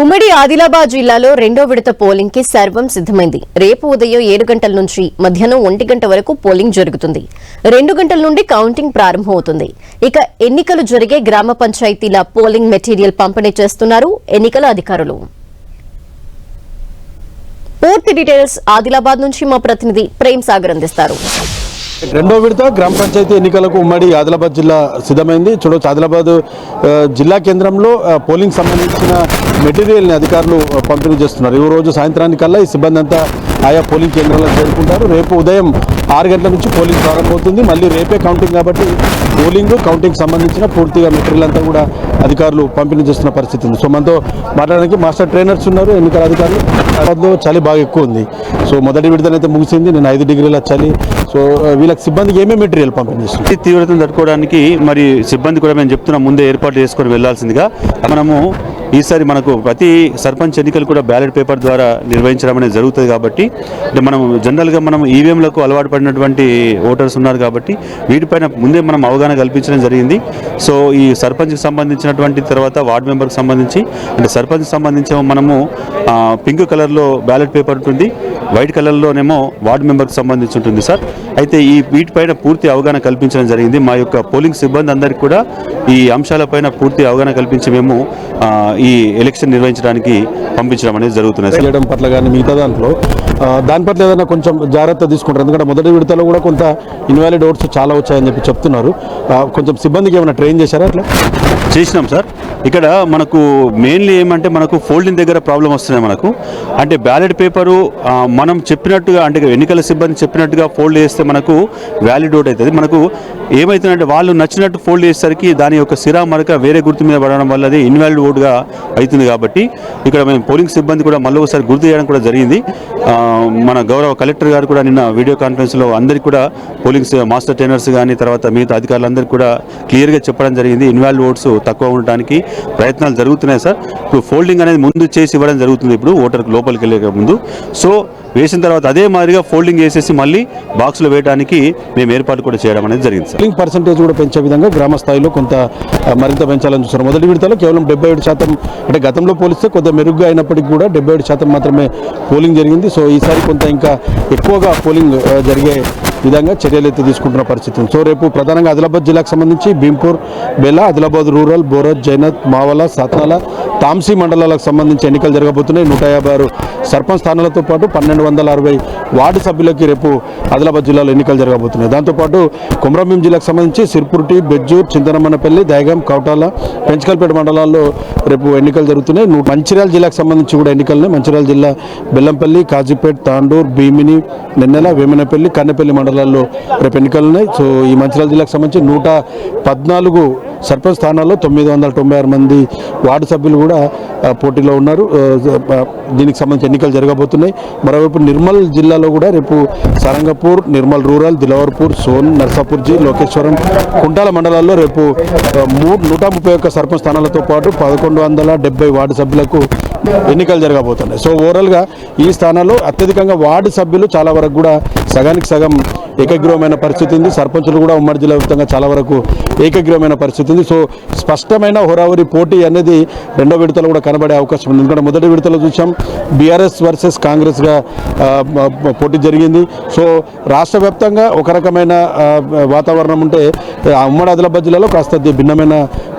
ఉమ్మడి ఆదిలాబాద్ జిల్లాలో రెండో విడత పోలింగ్కి సర్వం సిద్దమైంది రేపు ఉదయం ఏడు గంటల నుంచి మధ్యాహ్నం ఒంటి గంట వరకు పోలింగ్ జరుగుతుంది. రెండు గంటల నుండి కౌంటింగ్ ప్రారంభమవుతుంది. ఇక ఎన్నికలు జరిగే గ్రామ పంచాయతీల పోలింగ్ మెటీరియల్ పంపిణీ చేస్తున్నారు ఎన్నికల అధికారులు. పూర్తి డీటెయిల్స్ ఆదిలాబాద్ నుంచి మా ప్రతినిధి ప్రేమ్ సాగర్ అందిస్తారు. రెండో విడత గ్రామ పంచాయతీ ఎన్నికలకు ఉమ్మడి ఆదిలాబాద్ జిల్లా సిద్ధమైంది. చూడవచ్చు ఆదిలాబాద్ జిల్లా కేంద్రంలో పోలింగ్ సంబంధించిన మెటీరియల్ని అధికారులు పంపిణీ చేస్తున్నారు. ఈ రోజు సాయంత్రానికల్లా ఈ సిబ్బంది అంతా ఆయా పోలింగ్ కేంద్రాలకు చేరుకుంటారు. రేపు ఉదయం ఆరు గంటల నుంచి పోలింగ్ ప్రారంభమవుతుంది. మళ్ళీ రేపే కౌంటింగ్ కాబట్టి పోలింగ్ కౌంటింగ్ సంబంధించిన పూర్తిగా మెటీరియల్ అంతా కూడా అధికారులు పంపిణీ చేస్తున్న పరిస్థితి ఉంది. సో మనతో మాట్లాడడానికి మాస్టర్ ట్రైనర్స్ ఉన్నారు. ఎన్నికల అధికారులు. హైదరాబాద్లో చలి బాగా ఎక్కువ ఉంది. సో మొదటి విడతనైతే ముగిసింది. నేను ఐదు డిగ్రీల చలి. సో వీళ్ళకి సిబ్బందికి ఏమేమి మెటీరియల్ పంపిణీ తీవ్రతను తట్టుకోవడానికి మరి సిబ్బంది కూడా మేము చెప్తున్నాం. ముందే ఏర్పాటు చేసుకొని వెళ్ళాల్సిందిగా. మనము ఈసారి మనకు ప్రతి సర్పంచ్ ఎన్నికలు కూడా బ్యాలెట్ పేపర్ ద్వారా నిర్వహించడం అనేది జరుగుతుంది కాబట్టి అంటే మనం జనరల్గా మనం ఈవీఎంలకు అలవాటు పడినటువంటి ఓటర్స్ ఉన్నారు కాబట్టి వీటిపైన ముందే మనం అవగాహన కల్పించడం జరిగింది. సో ఈ సర్పంచ్కి సంబంధించినటువంటి తర్వాత వార్డు మెంబర్కి సంబంధించి అంటే సర్పంచ్కి సంబంధించి మనము పింక్ కలర్లో బ్యాలెట్ పేపర్ ఉంటుంది వైట్ కలర్లోనేమో వార్డు మెంబర్కి సంబంధించి ఉంటుంది సార్. అయితే ఈ వీటిపైన పూర్తి అవగాహన కల్పించడం జరిగింది. మా యొక్క పోలింగ్ సిబ్బంది అందరికీ కూడా ఈ అంశాలపైన పూర్తి అవగాహన కల్పించి మేము ఈ ఎలక్షన్ నిర్వహించడానికి పంపించడం అనేది జరుగుతుంది సార్. చేయడం పట్ల కానీ మిగతా దాంట్లో దాని పట్ల ఏదైనా కొంచెం జాగ్రత్త తీసుకుంటారు. ఎందుకంటే మొదటి విడతలో కూడా కొంత ఇన్వాలిడ్ ఓట్స్ చాలా వచ్చాయని చెప్పి చెప్తున్నారు. కొంచెం సిబ్బందికి ఏమైనా ట్రైన్ చేశారా అట్లా? చేసినాం సార్. ఇక్కడ మనకు మెయిన్లీ ఏమంటే మనకు ఫోల్డింగ్ దగ్గర ప్రాబ్లం వస్తున్నాయి మనకు. అంటే బ్యాలెట్ పేపరు మనం చెప్పినట్టుగా అంటే ఎన్నికల సిబ్బంది చెప్పినట్టుగా ఫోల్డ్ చేస్తే మనకు వ్యాలిడ్ ఓట్ అవుతుంది. మనకు ఏమవుతుందంటే వాళ్ళు నచ్చినట్టు ఫోల్డ్ చేసేసరికి దాని యొక్క సిరా మరక వేరే గుర్తు మీద పడడం వల్ల అది ఇన్వాలిడ్ ఓట్గా అవుతుంది కాబట్టి ఇక్కడ మేము పోలింగ్ సిబ్బంది కూడా మళ్ళీ ఒకసారి గుర్తు చేయడం కూడా జరిగింది. మన గౌరవ కలెక్టర్ గారు కూడా నిన్న వీడియో కాన్ఫరెన్స్లో అందరికీ కూడా పోలింగ్స్ మాస్టర్ ట్రైనర్స్ కానీ తర్వాత మిగతా అధికారులందరికీ కూడా క్లియర్గా చెప్పడం జరిగింది. ఇన్వాల్వ్ ఓట్స్ తక్కువ ఉండడానికి ప్రయత్నాలు జరుగుతున్నాయి సార్. ఇప్పుడు ఫోల్డింగ్ అనేది ముందు చేసి ఇవ్వడం జరుగుతుంది ఇప్పుడు ఓటర్కి లోపలికి వెళ్ళే ముందు. సో వేసిన తర్వాత అదే మాదిరిగా ఫోల్డింగ్ చేసేసి మళ్ళీ బాక్స్లో వేయడానికి మేము ఏర్పాటు కూడా చేయడం అనేది జరిగింది సార్. పర్సంటేజ్ కూడా పెంచే విధంగా గ్రామ స్థాయిలో కొంత మరింత పెంచాలని చూస్తారు మొదటి విడతలో కేవలం డెబ్బై ఏడు శాతం అంటే గతంలో పోలిస్తే కొంత మెరుగ్గా అయినప్పటికీ కూడా డెబ్బై ఏడు శాతం మాత్రమే పోలింగ్ జరిగింది. సో ఈసారి కొంత ఇంకా ఎక్కువగా పోలింగ్ జరిగే విధంగా చర్యలు అయితే తీసుకుంటున్న పరిస్థితి సో రేపు ప్రధానంగా ఆదిలాబాద్ జిల్లాకు సంబంధించి భీంపూర్ బెల్లా ఆదిలాబాద్ రూరల్ బోరత్ జైనత్ మావల సత్నాల తాంసీ మండలాలకు సంబంధించి ఎన్నికలు జరగబోతున్నాయి. నూట యాభై ఆరు సర్పంచ్ స్థానాలతో పాటు పన్నెండు వందల అరవై వార్డు సభ్యులకి రేపు ఆదిలాబాద్ జిల్లాలో ఎన్నికలు జరగబోతున్నాయి. దాంతోపాటు కుమ్రంభీం జిల్లాకు సంబంధించి సిర్పుర్టి బెజ్జూర్ చింతనమ్మనపల్లి దయగం కౌటాల పెంచకల్పేట మండలాల్లో రేపు ఎన్నికలు జరుగుతున్నాయి. మంచిర్యాల జిల్లాకు సంబంధించి కూడా ఎన్నికలు మంచిర్యాల జిల్లా బెల్లంపల్లి కాజీపేట్ తాండూర్ భీమిని నెన్నెల వేమనపల్లి కన్నెపల్లి మండలాల్లో రేపు ఎన్నికలు ఉన్నాయి. సో ఈ మంచిర్యాల జిల్లాకు సంబంధించి నూట పద్నాలుగు సర్పంచ్ స్థానాల్లో తొమ్మిది వందల తొంభై ఆరు మంది వార్డు సభ్యులు కూడా పోటీలో ఉన్నారు. దీనికి సంబంధించి ఎన్నికలు జరగబోతున్నాయి. మరోవైపు నిర్మల్ జిల్లాలో కూడా రేపు సరంగపూర్ నిర్మల్ రూరల్ దిలవర్పూర్ సోన్ నర్సాపూర్జీ లోకేశ్వరం కుంటాల మండలాల్లో రేపు మూడు నూట ముప్పై ఒక్క సర్పంచ్ స్థానాలతో పాటు పదకొండు వందల డెబ్బై వార్డు సభ్యులకు ఎన్నికలు జరగబోతున్నాయి. సో ఓవరాల్గా ఈ స్థానాల్లో అత్యధికంగా వార్డు సభ్యులు చాలా వరకు కూడా సగానికి సగం ఏకగ్రీవమైన పరిస్థితి ఉంది. సర్పంచులు కూడా ఉమ్మడి జిల్లా వ్యాప్తంగా చాలా వరకు ఏకగ్రీవమైన పరిస్థితి ఉంది. సో స్పష్టమైన హోరావరి పోటీ అనేది రెండో విడతలో కూడా కనబడే అవకాశం ఉంది. ఎందుకంటే మొదటి విడతలో చూసాం బీఆర్ఎస్ వర్సెస్ కాంగ్రెస్గా పోటీ జరిగింది. సో రాష్ట్ర వ్యాప్తంగా ఒక రకమైన వాతావరణం ఉంటే ఉమ్మడి ఆదిలాబాద్ జిల్లాలో కాస్త భిన్నమైన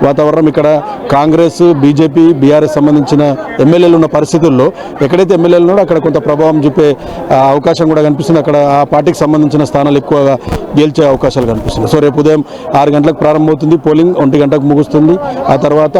వాతావరణం ఇక్కడ. కాంగ్రెస్ బీజేపీ బీఆర్ఎస్ సంబంధించిన ఎమ్మెల్యేలు ఉన్న పరిస్థితుల్లో ఎక్కడైతే ఎమ్మెల్యేలు ఉన్నాడో అక్కడ కొంత ప్రభావం చూపే అవకాశం కూడా కనిపిస్తుంది. అక్కడ ఆ పార్టీకి సంబంధించిన స్థానాలు ఎక్కువగా గెలిచే అవకాశాలు కనిపిస్తున్నాయి. సో రేపు ఉదయం ఆరు గంటలకు ప్రారంభమవుతుంది. పోలింగ్ ఒంటి గంటకు ముగుస్తుంది. ఆ తర్వాత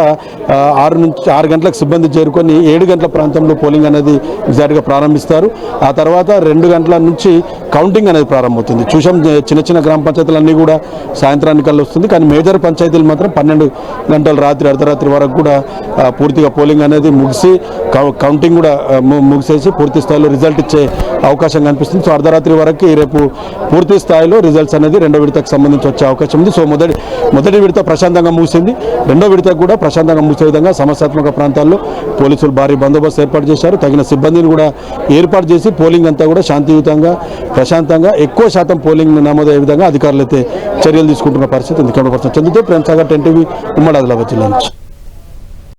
ఆరు నుంచి ఆరు గంటలకు సిబ్బంది చేరుకొని ఏడు గంటల ప్రాంతంలో పోలింగ్ అనేది ఎగ్జాక్ట్గా ప్రారంభిస్తారు. ఆ తర్వాత రెండు గంటల నుంచి కౌంటింగ్ అనేది ప్రారంభమవుతుంది. చూసాం చిన్న చిన్న గ్రామ పంచాయతీలన్నీ కూడా సాయంత్రానికల్లా వస్తుంది. కానీ మేజర్ పంచాయతీలు మాత్రం పన్నెండు గంటల రాత్రి అర్ధరాత్రి వరకు కూడా పూర్తిగా పోలింగ్ అనేది ముగిసి కౌ- కౌంటింగ్ కూడా ము- ముగిసేసి పూర్తి స్థాయిలో రిజల్ట్ ఇచ్చే అవకాశం కనిపిస్తుంది. సో అర్ధరాత్రి వరకు రేపు పూర్తి స్థాయిలో రిజల్ట్స్ అనేది రెండో విడతకు సంబంధించి వచ్చే అవకాశం ఉంది. సో మొదటి మొదటి విడత ప్రశాంతంగా ముగిసింది. రెండో విడత కూడా ప్రశాంతంగా ముగిసే విధంగా సమస్యాత్మక ప్రాంతాల్లో పోలీసులు భారీ బందోబస్తు ఏర్పాటు చేశారు. తగిన సిబ్బందిని కూడా ఏర్పాటు చేసి పోలింగ్ అంతా కూడా శాంతియుతంగా ప్రశాంతంగా ఎక్కువ శాతం పోలింగ్ నమోదయ్యే విధంగా అధికారులు అయితే చర్యలు తీసుకుంటున్న పరిస్థితి ఉంది. కెమెరా పర్సన్ చందుతో ప్రేమ్ సాగర్ టెన్ టీవీ ఉమ్మడి ఆదిలాబాద్ జిల్లా నుంచి.